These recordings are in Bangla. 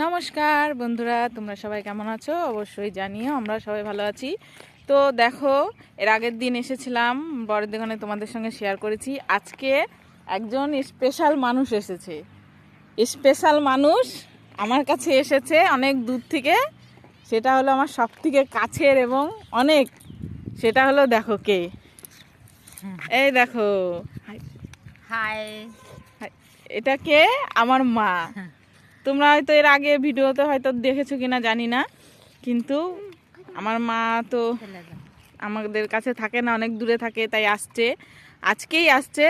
নমস্কার বন্ধুরা তোমরা সবাই কেমন আছো? অবশ্যই জানিও আমরা সবাই ভালো আছি। তো দেখো এর আগের দিন এসেছিলাম বরের দোকানে তোমাদের সঙ্গে শেয়ার করেছি। আজকে একজন স্পেশাল মানুষ এসেছে। স্পেশাল মানুষ আমার কাছে এসেছে অনেক দূর থেকে। সেটা হলো আমার সব থেকে কাছের এবং অনেক সেটা হলো দেখো কে। এই দেখো। হাই এটা কে? আমার মা। তোমরা হয়তো এর আগে ভিডিওতে হয়তো দেখেছ কিনা জানি না কিন্তু আমার মা তো আমাদের কাছে থাকে না অনেক দূরে থাকে তাই আসছে। আজকেই আসছে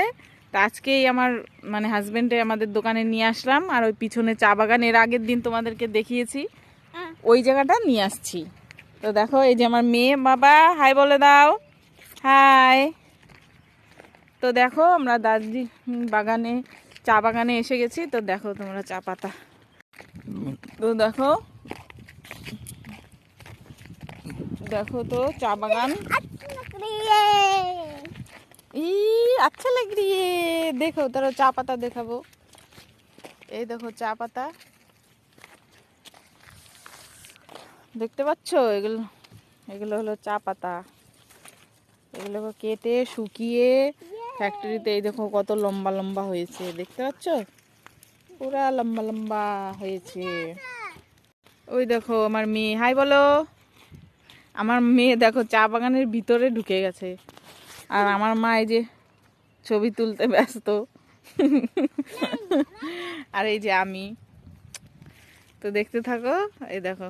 তা আজকেই আমার মানে হাজব্যান্ডে আমাদের দোকানে নিয়ে আসলাম আর ওই পিছনে চা বাগান এর আগের দিন তোমাদেরকে দেখিয়েছি। ওই জায়গাটা নিয়ে আসছি। তো দেখো এই যে আমার মেয়ে বাবা হাই বলে দাও। হাই। তো দেখো আমরা দার্জিলিং বাগানে চা বাগানে এসে গেছি তো দেখো তোমরা চা পাতা। তো দেখো। দেখো তো, চা বাগান। ই আচ্ছা লাগ দেখো তারা চা পাতা দেখাবো। এই দেখো, চা পাতা। দেখতে পাচ্ছ? এগুলো এগুলো হলো চা পাতা। এগুলো কেটে, শুকিয়ে ফ্যাক্টরিতে এই দেখো কত লম্বা লম্বা হয়েছে। দেখতে পাচ্ছ? পুরা লম্বা লম্বা হয়েছে। ওই দেখো আমার মেয়ে। হাই বলো। আমার মেয়ে দেখো চা বাগানের ভিতরে ঢুকে গেছে। আর আমার মা এই যে ছবি তুলতে ব্যস্ত। আর এই যে আমি। তো দেখতে থাকো, এই দেখো।